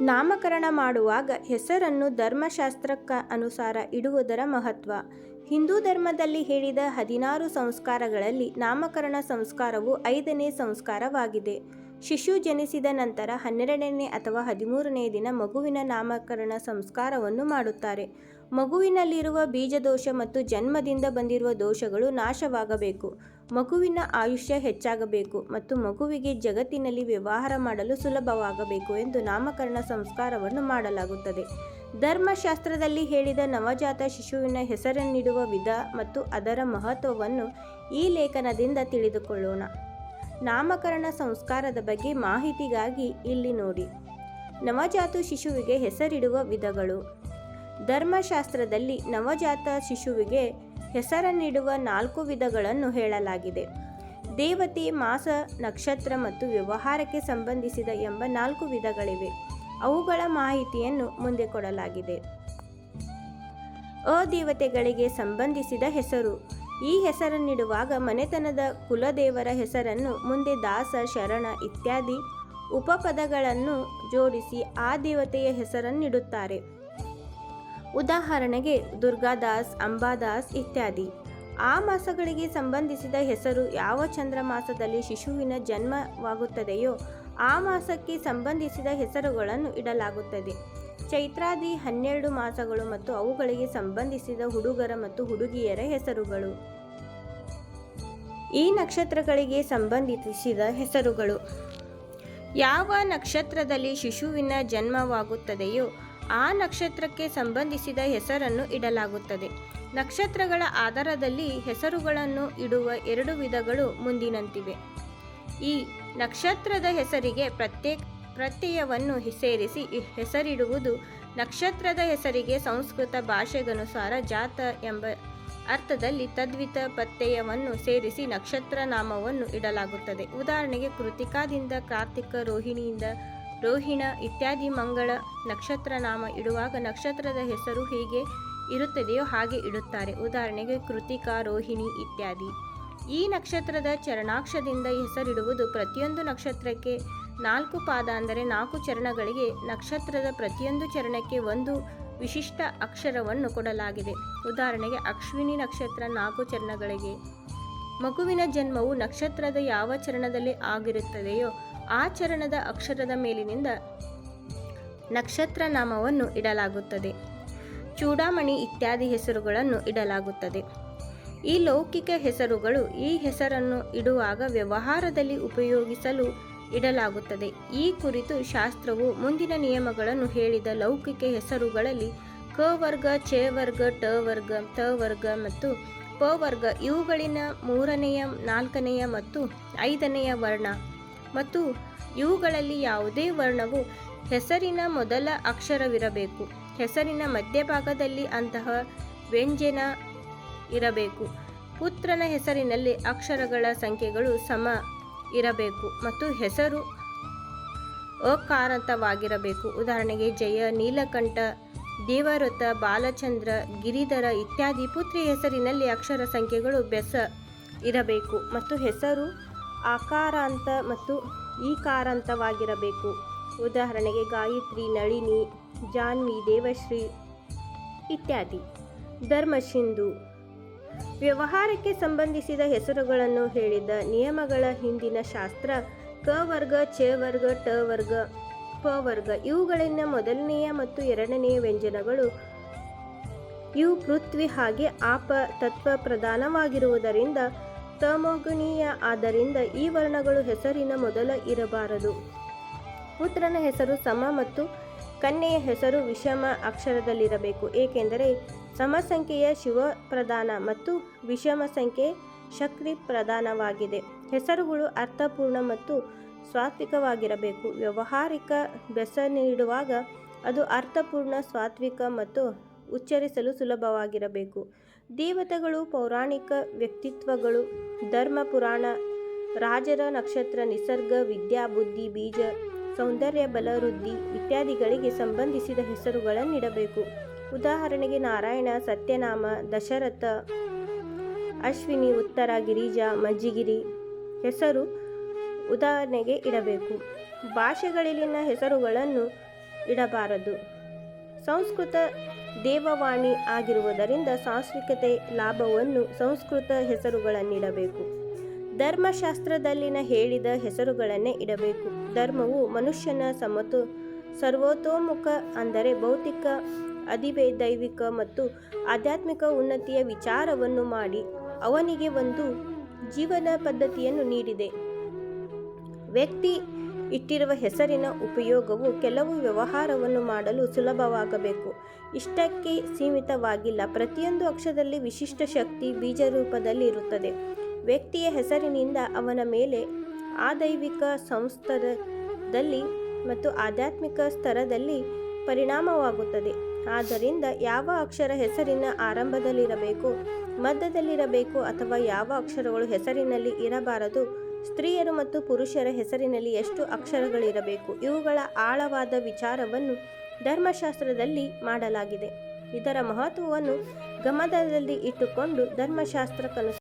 ನಾಮಕರಣ ಮಾಡುವಾಗ ಹೆಸರನ್ನು ಧರ್ಮಶಾಸ್ತ್ರಕ್ಕ ಅನುಸಾರ ಇಡುವುದರ ಮಹತ್ವ. ಹಿಂದೂ ಧರ್ಮದಲ್ಲಿ ಹೇಳಿದ ಹದಿನಾರು ಸಂಸ್ಕಾರಗಳಲ್ಲಿ ನಾಮಕರಣ ಸಂಸ್ಕಾರವು ಐದನೇ ಸಂಸ್ಕಾರವಾಗಿದೆ. ಶಿಶು ಜನಿಸಿದ ನಂತರ ಹನ್ನೆರಡನೇ ಅಥವಾ ಹದಿಮೂರನೇ ದಿನ ಮಗುವಿನ ನಾಮಕರಣ ಸಂಸ್ಕಾರವನ್ನು ಮಾಡುತ್ತಾರೆ. ಮಗುವಿನಲ್ಲಿರುವ ಬೀಜದೋಷ ಮತ್ತು ಜನ್ಮದಿಂದ ಬಂದಿರುವ ದೋಷಗಳು ನಾಶವಾಗಬೇಕು. ಮಗುವಿನ ಆಯುಷ್ಯ ಹೆಚ್ಚಾಗಬೇಕು ಮತ್ತು ಮಗುವಿಗೆ ಜಗತ್ತಿನಲ್ಲಿ ವ್ಯವಹಾರ ಮಾಡಲು ಸುಲಭವಾಗಬೇಕು ಎಂದು ನಾಮಕರಣ ಸಂಸ್ಕಾರವನ್ನು ಮಾಡಲಾಗುತ್ತದೆ. ಧರ್ಮಶಾಸ್ತ್ರದಲ್ಲಿ ಹೇಳಿದ ನವಜಾತ ಶಿಶುವಿನ ಹೆಸರನ್ನಿಡುವ ವಿಧ ಮತ್ತು ಅದರ ಮಹತ್ವವನ್ನು ಈ ಲೇಖನದಿಂದ ತಿಳಿದುಕೊಳ್ಳೋಣ. ನಾಮಕರಣ ಸಂಸ್ಕಾರದ ಬಗ್ಗೆ ಮಾಹಿತಿಗಾಗಿ ಇಲ್ಲಿ ನೋಡಿ. ನವಜಾತ ಶಿಶುವಿಗೆ ಹೆಸರಿಡುವ ವಿಧಗಳು. ಧರ್ಮಶಾಸ್ತ್ರದಲ್ಲಿ ನವಜಾತ ಶಿಶುವಿಗೆ ಹೆಸರನ್ನಿಡುವ ನಾಲ್ಕು ವಿಧಗಳನ್ನು ಹೇಳಲಾಗಿದೆ. ದೇವತೆ, ಮಾಸ, ನಕ್ಷತ್ರ ಮತ್ತು ವ್ಯವಹಾರಕ್ಕೆ ಸಂಬಂಧಿಸಿದ ಎಂಬ ನಾಲ್ಕು ವಿಧಗಳಿವೆ. ಅವುಗಳ ಮಾಹಿತಿಯನ್ನು ಮುಂದೆ ಕೊಡಲಾಗಿದೆ. ಅದೇವತೆಗಳಿಗೆ ಸಂಬಂಧಿಸಿದ ಹೆಸರು. ಈ ಹೆಸರನ್ನಿಡುವಾಗ ಮನೆತನದ ಕುಲದೇವರ ಹೆಸರನ್ನು ಮುಂದೆ ದಾಸ, ಶರಣ ಇತ್ಯಾದಿ ಉಪಪದಗಳನ್ನು ಜೋಡಿಸಿ ಆ ದೇವತೆಯ ಹೆಸರನ್ನಿಡುತ್ತಾರೆ ಉದಾಹರಣೆಗೆ ದುರ್ಗಾದಾಸ್, ಅಂಬಾದಾಸ್ ಇತ್ಯಾದಿ. ಆ ಮಾಸಗಳಿಗೆ ಸಂಬಂಧಿಸಿದ ಹೆಸರು ಯಾವ ಚಂದ್ರಮಾಸದಲ್ಲಿ ಶಿಶುವಿನ ಜನ್ಮವಾಗುತ್ತದೆಯೋ ಆ ಮಾಸಕ್ಕೆ ಸಂಬಂಧಿಸಿದ ಹೆಸರುಗಳನ್ನು ಇಡಲಾಗುತ್ತದೆ. ಚೈತ್ರಾದಿ ಹನ್ನೆರಡು ಮಾಸಗಳು ಮತ್ತು ಅವುಗಳಿಗೆ ಸಂಬಂಧಿಸಿದ ಹುಡುಗರ ಮತ್ತು ಹುಡುಗಿಯರ ಹೆಸರುಗಳು. ಈ ನಕ್ಷತ್ರಗಳಿಗೆ ಸಂಬಂಧಿಸಿದ ಹೆಸರುಗಳು. ಯಾವ ನಕ್ಷತ್ರದಲ್ಲಿ ಶಿಶುವಿನ ಜನ್ಮವಾಗುತ್ತದೆಯೋ ಆ ನಕ್ಷತ್ರಕ್ಕೆ ಸಂಬಂಧಿಸಿದ ಹೆಸರನ್ನು ಇಡಲಾಗುತ್ತದೆ. ನಕ್ಷತ್ರಗಳ ಆಧಾರದಲ್ಲಿ ಹೆಸರುಗಳನ್ನು ಇಡುವ ಎರಡು ವಿಧಗಳು ಮುಂದಿನಂತಿವೆ. ಈ ನಕ್ಷತ್ರದ ಹೆಸರಿಗೆ ಪ್ರತ್ಯೇಕ ಪ್ರತ್ಯಯವನ್ನು ಸೇರಿಸಿ ಹೆಸರಿಡುವುದು ನಕ್ಷತ್ರದ ಹೆಸರಿಗೆ ಸಂಸ್ಕೃತ ಭಾಷೆಗನುಸಾರ ಜಾತ ಎಂಬ ಅರ್ಥದಲ್ಲಿ ತದ್ವಿತ ಪ್ರತ್ಯಯವನ್ನು ಸೇರಿಸಿ ನಕ್ಷತ್ರ ನಾಮವನ್ನು ಇಡಲಾಗುತ್ತದೆ. ಉದಾಹರಣೆಗೆ ಕೃತಿಕಾದಿಂದ ಕಾರ್ತಿಕ ರೋಹಿಣಿಯಿಂದ ರೋಹಿಣ ಇತ್ಯಾದಿ ಮಂಗಳ ನಕ್ಷತ್ರ ನಾಮ ಇಡುವಾಗ ನಕ್ಷತ್ರದ ಹೆಸರು ಹೀಗೆ ಇರುತ್ತದೆಯೋ ಹಾಗೆ ಇಡುತ್ತಾರೆ. ಉದಾಹರಣೆಗೆ ಕೃತಿಕಾ, ರೋಹಿಣಿ ಇತ್ಯಾದಿ. ಈ ನಕ್ಷತ್ರದ ಚರಣಾಕ್ಷದಿಂದ ಹೆಸರಿಡುವುದು ಪ್ರತಿಯೊಂದು ನಕ್ಷತ್ರಕ್ಕೆ ನಾಲ್ಕು ಪಾದ ಅಂದರೆ ನಾಲ್ಕು ಚರಣಗಳಿಗೆ ನಕ್ಷತ್ರದ ಪ್ರತಿಯೊಂದು ಚರಣಕ್ಕೆ ಒಂದು ವಿಶಿಷ್ಟ ಅಕ್ಷರವನ್ನು ಕೊಡಲಾಗಿದೆ. ಉದಾಹರಣೆಗೆ ಅಶ್ವಿನಿ ನಕ್ಷತ್ರ ನಾಲ್ಕು ಚರಣಗಳಿಗೆ. ಮಗುವಿನ ಜನ್ಮವು ನಕ್ಷತ್ರದ ಯಾವ ಚರಣದಲ್ಲಿ ಆಗಿರುತ್ತದೆಯೋ ಆ ಚರಣದ ಅಕ್ಷರದ ಮೇಲಿನಿಂದ ನಕ್ಷತ್ರ ನಾಮವನ್ನು ಇಡಲಾಗುತ್ತದೆ. ಚೂಡಾಮಣಿ ಇತ್ಯಾದಿ ಹೆಸರುಗಳನ್ನು ಇಡಲಾಗುತ್ತದೆ. ಈ ಲೌಕಿಕ ಹೆಸರುಗಳು ಈ ಹೆಸರನ್ನು ಇಡುವಾಗ ವ್ಯವಹಾರದಲ್ಲಿ ಉಪಯೋಗಿಸಲು ಇಡಲಾಗುತ್ತದೆ. ಈ ಕುರಿತು ಶಾಸ್ತ್ರವು ಮುಂದಿನ ನಿಯಮಗಳನ್ನು ಹೇಳಿದ ಲೌಕಿಕ ಹೆಸರುಗಳಲ್ಲಿ ಕ ವರ್ಗ, ಚೆ ವರ್ಗ, ಟ ವರ್ಗ, ತ ವರ್ಗ ಮತ್ತು ಪ ವರ್ಗ ಇವುಗಳಿನ ಮೂರನೆಯ, ನಾಲ್ಕನೆಯ ಮತ್ತು ಐದನೆಯ ವರ್ಣ. ಮತ್ತು ಇವುಗಳಲ್ಲಿ ಯಾವುದೇ ವರ್ಣವು ಹೆಸರಿನ ಮೊದಲ ಅಕ್ಷರವಿರಬೇಕು. ಹೆಸರಿನ ಮಧ್ಯಭಾಗದಲ್ಲಿ ಅಂತಹ ವ್ಯಂಜನ ಇರಬೇಕು. ಪುತ್ರನ ಹೆಸರಿನಲ್ಲಿ ಅಕ್ಷರಗಳ ಸಂಖ್ಯೆಗಳು ಸಮ ಇರಬೇಕು ಮತ್ತು ಹೆಸರು ಅಕಾರಂತವಾಗಿರಬೇಕು. ಉದಾಹರಣೆಗೆ ಜಯ, ನೀಲಕಂಠ ದೇವರಥ ಬಾಲಚಂದ್ರ, ಗಿರಿಧರ ಇತ್ಯಾದಿ ಪುತ್ರಿ ಹೆಸರಿನಲ್ಲಿ ಅಕ್ಷರ ಸಂಖ್ಯೆಗಳು ಬೆಸ ಇರಬೇಕು ಮತ್ತು ಹೆಸರು ಆಕಾರಾಂತ ಮತ್ತು ಈಕಾರಾಂತವಾಗಿರಬೇಕು. ಉದಾಹರಣೆಗೆ ಗಾಯತ್ರಿ, ನಳಿನಿ, ಜಾನ್ವಿ, ದೇವಶ್ರೀ ಇತ್ಯಾದಿ. ಧರ್ಮಸಿಂಧು ವ್ಯವಹಾರಕ್ಕೆ ಸಂಬಂಧಿಸಿದ ಹೆಸರುಗಳನ್ನು ಹೇಳಿದ ನಿಯಮಗಳ ಹಿಂದಿನ ಶಾಸ್ತ್ರ, ಕ ವರ್ಗ, ಚ ವರ್ಗ, ಟ ವರ್ಗ, ಪ ವರ್ಗ ಇವುಗಳಿಂದ ಮೊದಲನೆಯ ಮತ್ತು ಎರಡನೆಯ ವ್ಯಂಜನಗಳು ಇವು ಪೃಥ್ವಿ ಹಾಗೆ ಆಪ ತತ್ವ ಪ್ರಧಾನವಾಗಿರುವುದರಿಂದ ತಮೋಗುಣೀಯ ಆದ್ದರಿಂದ ಈ ವರ್ಣಗಳು ಹೆಸರಿನ ಮೊದಲ ಇರಬಾರದು. ಪುತ್ರನ ಹೆಸರು ಸಮ ಮತ್ತು ಕನ್ಯೆಯ ಹೆಸರು ವಿಷಮ ಅಕ್ಷರದಲ್ಲಿರಬೇಕು. ಏಕೆಂದರೆ ಸಮ ಸಂಖ್ಯೆಯ ಶಿವ ಪ್ರಧಾನ ಮತ್ತು ವಿಷಮ ಸಂಖ್ಯೆ ಶಕ್ತಿ ಪ್ರಧಾನವಾಗಿದೆ. ಹೆಸರುಗಳು ಅರ್ಥಪೂರ್ಣ ಮತ್ತು ಸಾತ್ವಿಕವಾಗಿರಬೇಕು. ವ್ಯವಹಾರಿಕ ಬೆಸ ನೀಡುವಾಗ ಅದು ಅರ್ಥಪೂರ್ಣ, ಸಾತ್ವಿಕ ಮತ್ತು ಉಚ್ಚರಿಸಲು ಸುಲಭವಾಗಿರಬೇಕು. ದೇವತೆಗಳು, ಪೌರಾಣಿಕ ವ್ಯಕ್ತಿತ್ವಗಳು, ಧರ್ಮ, ಪುರಾಣ, ರಾಜರ ನಕ್ಷತ್ರ, ನಿಸರ್ಗ, ವಿದ್ಯಾ, ಬುದ್ಧಿ, ಬೀಜ, ಸೌಂದರ್ಯ, ಬಲ, ವೃದ್ಧಿ ಇತ್ಯಾದಿಗಳಿಗೆ ಸಂಬಂಧಿಸಿದ ಹೆಸರುಗಳನ್ನಿಡಬೇಕು. ಉದಾಹರಣೆಗೆ ನಾರಾಯಣ, ಸತ್ಯನಾಮ, ದಶರಥ, ಅಶ್ವಿನಿ, ಉತ್ತರ, ಗಿರಿಜಾ, ಮಜ್ಜಿಗಿರಿ ಹೆಸರು ಉದಾಹರಣೆಗೆ ಇಡಬೇಕು. ಭಾಷೆಗಳಲ್ಲಿನ ಹೆಸರುಗಳನ್ನು ಇಡಬಾರದು. ಸಂಸ್ಕೃತ ದೇವವಾಣಿ ಆಗಿರುವುದರಿಂದ ಸಾಂಸ್ಕೃತಿಕತೆ ಲಾಭವನ್ನು ಸಂಸ್ಕೃತ ಹೆಸರುಗಳನ್ನಿಡಬೇಕು. ಧರ್ಮಶಾಸ್ತ್ರದಲ್ಲಿನ ಹೇಳಿದ ಹೆಸರುಗಳನ್ನೇ ಇಡಬೇಕು. ಧರ್ಮವು ಮನುಷ್ಯನ ಸಮತು, ಸರ್ವತೋಮುಖ ಅಂದರೆ ಭೌತಿಕ ಅಧಿವೇ ದೈವಿಕ ಮತ್ತು ಆಧ್ಯಾತ್ಮಿಕ ಉನ್ನತಿಯ ವಿಚಾರವನ್ನು ಮಾಡಿ ಅವನಿಗೆ ಒಂದು ಜೀವನ ಪದ್ಧತಿಯನ್ನು ನೀಡಿದೆ. ವ್ಯಕ್ತಿ ಇಟ್ಟಿರುವ ಹೆಸರಿನ ಉಪಯೋಗವು ಕೆಲವು ವ್ಯವಹಾರವನ್ನು ಮಾಡಲು ಸುಲಭವಾಗಬೇಕು. ಇಷ್ಟಕ್ಕೆ ಸೀಮಿತವಾಗಿಲ್ಲ. ಪ್ರತಿಯೊಂದು ಅಕ್ಷರದಲ್ಲಿ ವಿಶಿಷ್ಟ ಶಕ್ತಿ ಬೀಜ ರೂಪದಲ್ಲಿ ಇರುತ್ತದೆ ವ್ಯಕ್ತಿಯ ಹೆಸರಿನಿಂದ ಅವನ ಮೇಲೆ ಆದೈವಿಕ ಸಂಸ್ಥರದಲ್ಲಿ ಮತ್ತು ಆಧ್ಯಾತ್ಮಿಕ ಸ್ತರದಲ್ಲಿ ಪರಿಣಾಮವಾಗುತ್ತದೆ. ಆದ್ದರಿಂದ ಯಾವ ಅಕ್ಷರ ಹೆಸರಿನ ಆರಂಭದಲ್ಲಿರಬೇಕು, ಮಧ್ಯದಲ್ಲಿರಬೇಕು ಅಥವಾ ಯಾವ ಅಕ್ಷರಗಳು ಹೆಸರಿನಲ್ಲಿ ಇರಬಾರದು ಸ್ತ್ರೀಯರು ಮತ್ತು ಪುರುಷರ ಹೆಸರಿನಲ್ಲಿ ಎಷ್ಟು ಅಕ್ಷರಗಳಿರಬೇಕು? ಇವುಗಳ ಆಳವಾದ ವಿಚಾರವನ್ನು ಧರ್ಮಶಾಸ್ತ್ರದಲ್ಲಿ ಮಾಡಲಾಗಿದೆ. ಇದರ ಮಹತ್ವವನ್ನು ಗಮನದಲ್ಲಿ ಇಟ್ಟುಕೊಂಡು ಧರ್ಮಶಾಸ್ತ್ರಕ್ಕನು